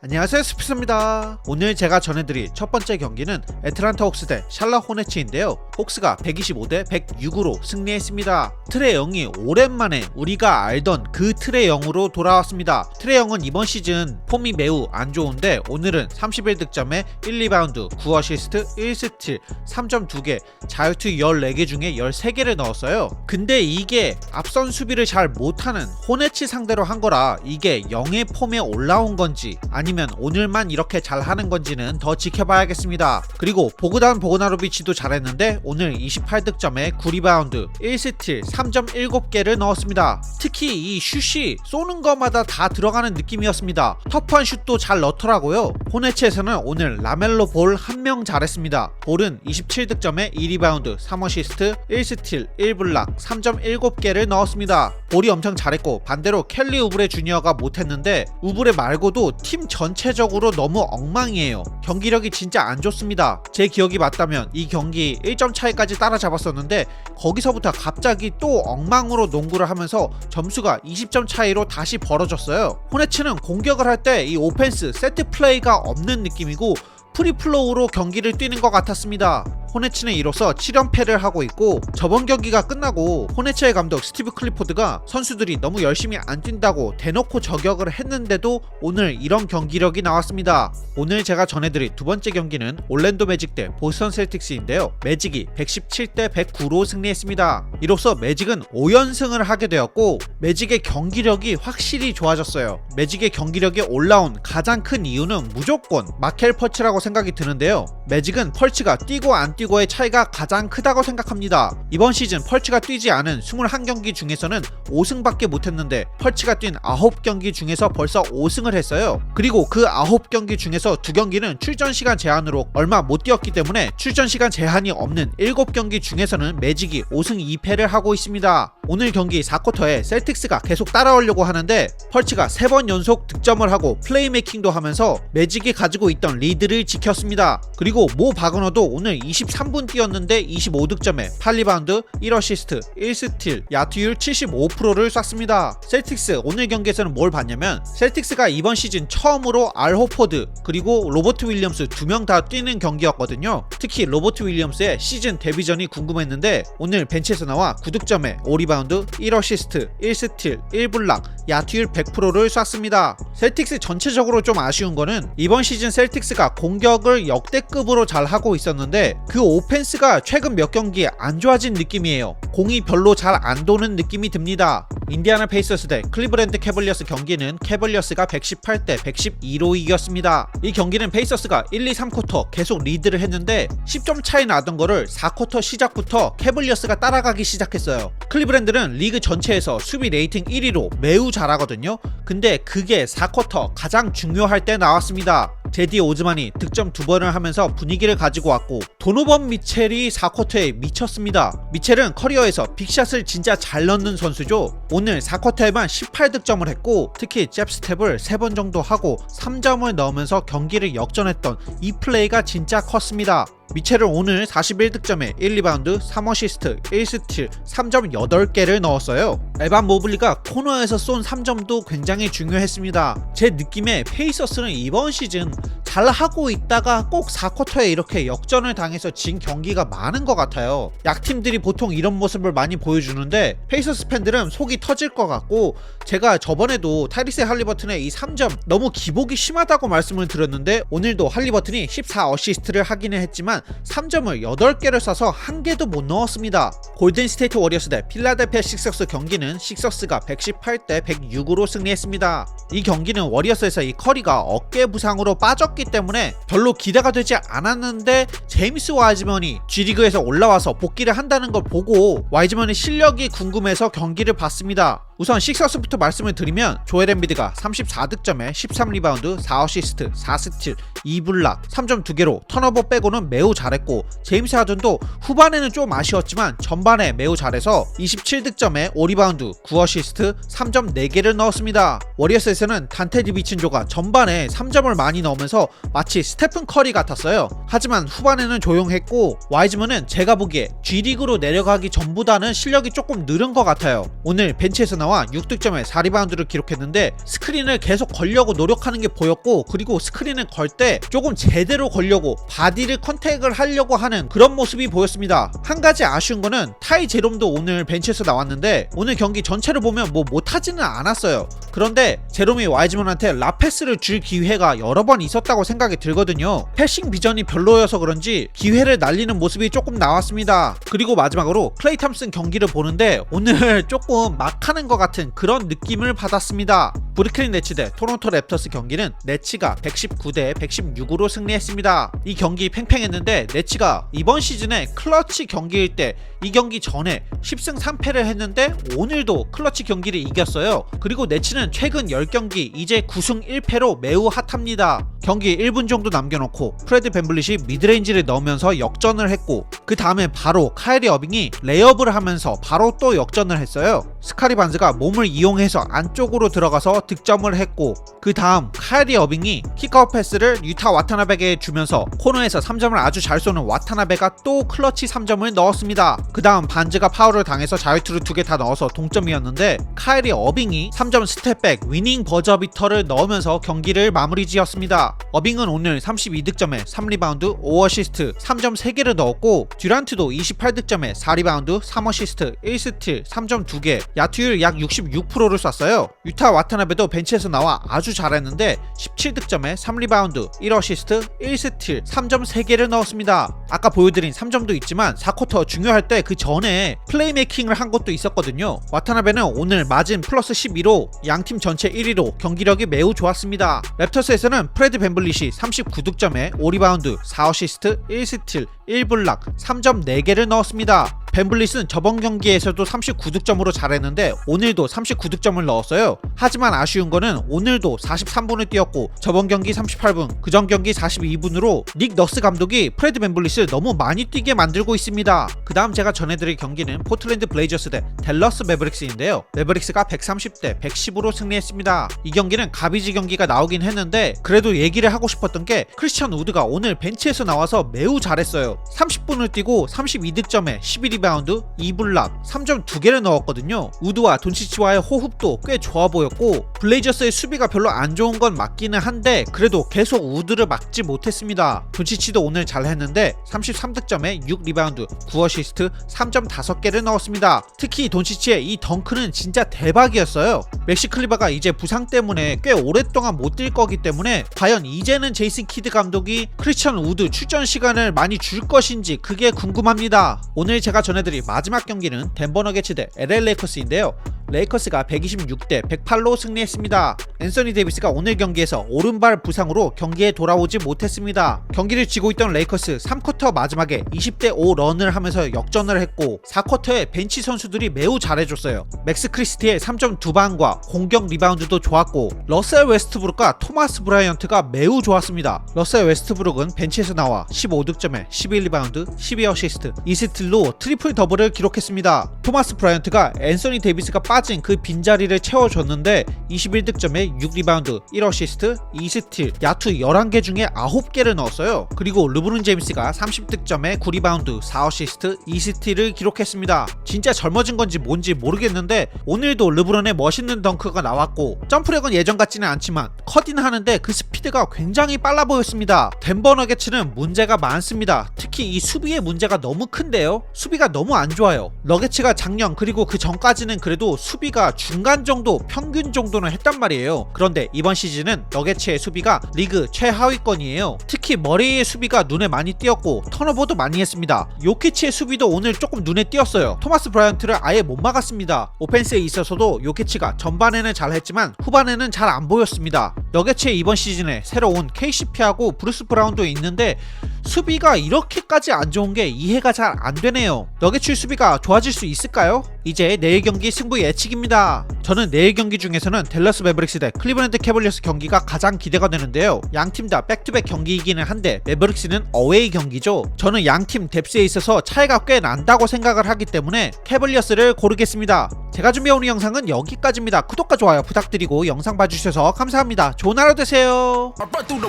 안녕하세요 스피스입니다. 오늘 제가 전해드릴 첫 번째 경기는 애틀란타 옥스 대 샬럿 호네츠인데요. 옥스가 125대 106으로 승리했습니다. 트레 영이 오랜만에 우리가 알던 그 트레 영으로 돌아왔습니다. 트레 영은 이번 시즌 폼이 매우 안 좋은데 오늘은 31득점에 1, 2바운드 9어시스트 1스틸 3점 2개 자유투 14개 중에 13개를 넣었어요. 근데 이게 앞선 수비를 잘 못하는 호네츠 상대로 한 거라 이게 영의 폼에 올라온 건지 아니 면 오늘만 이렇게 잘하는 건지는 더 지켜봐야겠습니다. 그리고 보그단 보그나로비치도 잘했는데 오늘 28득점에 9리바운드 1스틸 3.7개를 넣었습니다. 특히 이 슛이 쏘는 것마다 다 들어가는 느낌이었습니다. 터프한 슛도 잘 넣더라고요. 호네츠에서는 오늘 라멜로 볼 한 명 잘했습니다. 볼은 27득점에 2리바운드 3어시스트 1스틸 1블락 3.7개를 넣었습니다. 볼이 엄청 잘했고 반대로 켈리 우브레 주니어가 못했는데 우브레 말고도 팀 전 체적으로 너무 엉망이에요. 경기력이 진짜 안 좋습니다. 제 기억이 맞다면 이 경기 1점 차이까지 따라잡았었는데 거기서부터 갑자기 또 엉망으로 농구를 하면서 점수가 20점 차이로 다시 벌어졌어요. 호네츠는 공격을 할 때 이 오펜스 세트 플레이가 없는 느낌이고 프리플로우로 경기를 뛰는 것 같았습니다. 호네츠는 이로써 7연패를 하고 있고 저번 경기가 끝나고 호네츠의 감독 스티브 클리포드가 선수들이 너무 열심히 안 뛴다고 대놓고 저격을 했는데도 오늘 이런 경기력이 나왔습니다. 오늘 제가 전해드릴 두 번째 경기는 올랜도 매직 대 보스턴 셀틱스인데요. 매직이 117대 109로 승리했습니다. 이로써 매직은 5연승을 하게 되었고 매직의 경기력이 확실히 좋아졌어요. 매직의 경기력이 올라온 가장 큰 이유는 무조건 마켈 펄치라고 생각이 드는데요. 매직은 펄치가 뛰고 안 뛰고의 차이가 가장 크다고 생각합니다. 이번 시즌 펄치가 뛰지 않은 21경기 중에서는 5승밖에 못했는데 펄치가 뛴 9경기 중에서 벌써 5승을 했어요. 그리고 그 9경기 중에서 2경기는 출전 시간 제한으로 얼마 못 뛰었기 때문에 출전 시간 제한이 없는 7경기 중에서는 매직이 5승 2패를 하고 있습니다. 오늘 경기 4쿼터에 셀틱스가 계속 따라오려고 하는데 펄치가 3번 연속 득점을 하고 플레이메이킹도 하면서 매직이 가지고 있던 리드를 지켰습니다. 그리고 모 바그너도 오늘 23분 뛰었는데 25득점에 8리바운드 1어시스트 1스틸 야투율 75%를 쐈습니다. 셀틱스 오늘 경기에서는 뭘 봤냐면 셀틱스가 이번 시즌 처음으로 알 호포드 그리고 로버트 윌리엄스 두 명 다 뛰는 경기였거든요. 특히 로버트 윌리엄스의 시즌 데뷔전이 궁금했는데 오늘 벤치에서 나와 9득점에 5리바운드 1어시스트 1스틸 1블락 야투율 100%를 쐈습니다. 셀틱스 전체적으로 좀 아쉬운 거는 이번 시즌 셀틱스가 공격을 역대급으로 잘 하고 있었는데 그 오펜스가 최근 몇 경기 안 좋아진 느낌이에요. 공이 별로 잘 안 도는 느낌이 듭니다. 인디아나 페이서스 대 클리브랜드 캐벌리어스 경기는 캐벌리어스가 118대 112로 이겼습니다. 이 경기는 페이서스가 1, 2, 3쿼터 계속 리드를 했는데 10점 차이 나던 거를 4쿼터 시작부터 캐벌리어스가 따라가기 시작했어요. 클리브랜드는 리그 전체에서 수비 레이팅 1위로 매우 잘하거든요. 근데 그게 4쿼터 가장 중요할 때 나왔습니다. 제디 오즈만이 득점 두 번을 하면서 분위기를 가지고 왔고 도노번 미첼이 4쿼터에 미쳤습니다. 미첼은 커리어에서 빅샷을 진짜 잘 넣는 선수죠. 오늘 4쿼터에만 18득점을 했고 특히 잽스텝을 3번 정도 하고 3점을 넣으면서 경기를 역전했던 이 플레이가 진짜 컸습니다. 미첼은 오늘 41득점에 1리바운드 3어시스트 1스틸 3점 8개를 넣었어요. 에반 모블리가 코너에서 쏜 3점도 굉장히 중요했습니다. 제 느낌에 페이서스는 이번 시즌 잘 하고 있다가 꼭 4쿼터에 이렇게 역전을 당해서 진 경기가 많은 것 같아요. 약팀들이 보통 이런 모습을 많이 보여주는데 페이서스 팬들은 속이 터질 것 같고 제가 저번에도 타리스 할리버튼의 이 3점 너무 기복이 심하다고 말씀을 드렸는데 오늘도 할리버튼이 14 어시스트를 하기는 했지만 3점을 8개를 쏴서 한 개도 못 넣었습니다. 골든 스테이트 워리어스 대 필라델피아 식석스 경기는 식석스가 118대 106으로 승리했습니다. 이 경기는 워리어스에서 이 커리가 어깨 부상으로 빠졌기 때문에 별로 기대가 되지 않았는데 제임스 와이즈먼이 G리그에서 올라와서 복귀를 한다는 걸 보고 와이즈먼의 실력이 궁금해서 경기를 봤습니다. 우선 식서스부터 말씀을 드리면 조엘 엠비드가 34득점에 13리바운드 4어시스트 4스틸 2블락 3점 2개로 턴오버 빼고는 매우 잘했고 제임스 하든도 후반에는 좀 아쉬웠지만 전반에 매우 잘해서 27득점에 5리바운드 9어시스트 3점 4개를 넣었습니다. 워리어스에서는 단테 디비친조가 전반에 3점을 많이 넣으면서 마치 스테픈 커리 같았어요. 하지만 후반에는 조용했고 와이즈먼은 제가 보기에 G리그로 내려가기 전보다는 실력이 조금 늘은 것 같아요. 오늘 벤치에서 나와 나와 6득점에 4리바운드를 기록했는데 스크린을 계속 걸려고 노력하는 게 보였고 그리고 스크린을 걸 때 조금 제대로 걸려고 바디를 컨택을 하려고 하는 그런 모습이 보였습니다. 한 가지 아쉬운 거는 타이 제롬도 오늘 벤치에서 나왔는데 오늘 경기 전체를 보면 뭐 못하지는 않았어요. 그런데 제롬이 와이즈먼한테 라패스를 줄 기회가 여러 번 있었다고 생각이 들거든요. 패싱 비전이 별로여서 그런지 기회를 날리는 모습이 조금 나왔습니다. 그리고 마지막으로 클레이 탐슨 경기를 보는데 오늘 조금 막하는 것 같은 그런 느낌을 받았습니다. 브루클린 네츠 대 토론토 랩터스 경기는 네츠가 119대 116으로 승리했습니다. 이 경기 팽팽했는데 네츠가 이번 시즌에 클러치 경기일 때 이 경기 전에 10승 3패를 했는데 오늘도 클러치 경기를 이겼어요. 그리고 네츠는 최근 10경기 이제 9승 1패로 매우 핫합니다. 경기 1분 정도 남겨놓고 프레드 벤블릿이 미드레인지를 넣으면서 역전을 했고 그 다음에 바로 카이리 어빙이 레이업을 하면서 바로 또 역전을 했어요. 스카리 반즈가 몸을 이용해서 안쪽으로 들어가서 득점을 했고 그 다음 카이리 어빙이 킥아웃 패스를 유타 와타나베에게 주면서 코너에서 3점을 아주 잘 쏘는 와타나베가 또 클러치 3점을 넣었습니다. 그 다음 반즈가 파울을 당해서 자유투를 두 개 다 넣어서 동점이었는데 카이리 어빙이 3점 스텝백 위닝 버저비터를 넣으면서 경기를 마무리 지었습니다. 어빙은 오늘 32득점에 3리바운드 5어시스트 3점 3개를 넣었고 듀란트도 28득점에 4리바운드 3어시스트 1스틸 3점 2개 야투율 약 66%를 쐈어요. 유타 와타나베도 벤치에서 나와 아주 잘했는데 17득점에 3리바운드 1어시스트 1스틸 3점 3개를 넣었습니다. 아까 보여드린 3점도 있지만 4쿼터 중요할 때 그 전에 플레이메이킹을 한 것도 있었거든요. 와타나베는 오늘 마진 플러스 12로 양팀 전체 1위로 경기력이 매우 좋았습니다. 랩터스에서는 프레드 벤블릿이 39득점에 5리바운드 4어시스트 1스틸 1블락 3점 4개를 넣었습니다. 벤블릿은 저번 경기에서도 39득점으로 잘했는데 오늘도 39득점을 넣었어요. 하지만 아쉬운 거는 오늘도 43분을 뛰었고 저번 경기 38분, 그전 경기 42분으로 닉 너스 감독이 프레드 벤블릿을 너무 많이 뛰게 만들고 있습니다. 그 다음 제가 전해드릴 경기는 포틀랜드 블레이저스 대 델러스 매브릭스인데요. 매브릭스가 130대 110으로 승리했습니다. 이 경기는 가비지 경기가 나오긴 했는데 그래도 얘기를 하고 싶었던 게 크리스천 우드가 오늘 벤치에서 나와서 매우 잘했어요. 30분을 뛰고 32득점에 11리바 운드 2블락 3점 2개를 넣었거든요. 우드와 돈치치와의 호흡도 꽤 좋아 보였고 블레이저스의 수비가 별로 안 좋은 건 맞기는 한데 그래도 계속 우드를 막지 못했습니다. 돈치치도 오늘 잘했는데 33득점에 6리바운드 9어시스트 3점 5개를 넣었습니다. 특히 돈치치의 이 덩크는 진짜 대박이었어요. 맥시 클리바가 이제 부상 때문에 꽤 오랫동안 못 뛸 거기 때문에 과연 이제는 제이슨 키드 감독이 크리스천 우드 출전 시간을 많이 줄 것인지 그게 궁금합니다. 오늘 제가 전해 드릴 마지막 경기는 덴버 너게츠 대 LA 레이커스인데요. 레이커스가 126대 108로 승리했습니다. 앤서니 데이비스가 오늘 경기에서 오른발 부상으로 경기에 돌아오지 못했습니다. 경기를 지고 있던 레이커스 3쿼터 마지막에 20대 5 런을 하면서 역전을 했고 4쿼터에 벤치 선수들이 매우 잘해줬어요. 맥스 크리스티의 3점 두 방과 공격 리바운드도 좋았고 러셀 웨스트브룩과 토마스 브라이언트가 매우 좋았습니다. 러셀 웨스트브룩은 벤치에서 나와 15득점에 11리바운드 12어시스트 2스틸로 트리플 더블을 기록했습니다. 토마스 브라이언트가 앤서니 데이비스가 빠진 그 빈자리를 채워줬는데 21득점에 6리바운드 1어시스트 2스틸 야투 11개 중에 9개를 넣었어요. 그리고 르브론 제임스가 30득점에 9리바운드 4어시스트 2스틸을 기록했습니다. 진짜 젊어진 건지 뭔지 모르겠는데 오늘도 르브론의 멋있는 덩크가 나왔고 점프력은 예전 같지는 않지만 커딩 하는데 그 스피드가 굉장히 빨라 보였습니다. 덴버 너게츠는 문제가 많습니다. 특히 이 수비의 문제가 너무 큰데요. 수비가 너무 안 좋아요. 너게츠가 작년 그리고 그 전까지는 그래도 수비가 중간 정도 평균 정도는 했단 말이에요. 그런데 이번 시즌은 너게츠의 수비가 리그 최하위권이에요. 특히 머레이의 수비가 눈에 많이 띄었고 턴오버도 많이 했습니다. 요키치의 수비도 오늘 조금 눈에 띄었어요. 토마스 브라이언트를 아예 못 막았습니다. 오펜스에 있어서도 요키치가 전반에는 잘했지만 후반에는 잘 안 보였습니다. 너게츠의 이번 시즌에 새로 온 KCP하고 브루스 브라운도 있는데 수비가 이렇게까지 안 좋은 게 이해가 잘 안 되네요. 너게츠 수비가 좋아질 수 있을까요? 이제 내일 경기 승부 예측 입니다. 저는 내일 경기 중에서는 델러스 매브릭스 대 클리브랜드 캐벌리어스 경기가 가장 기대가 되는데요. 양 팀 다 백투백 경기이기는 한데 매브릭스는 어웨이 경기죠. 저는 양 팀 뎁스에 있어서 차이가 꽤 난다고 생각을 하기 때문에 캐벌리어스를 고르겠습니다. 제가 준비해온 영상은 여기까지입니다. 구독과 좋아요 부탁드리고 영상 봐주셔서 감사합니다. 좋은 하루 되세요. The the.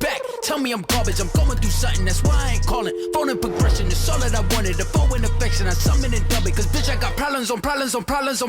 The. Tell me I'm garbage, I'm going through something, that's why I ain't calling. Phone and progression is all that I wanted. The phone and affection, I summon and dub it. Cause bitch, I got problems on problems on problems on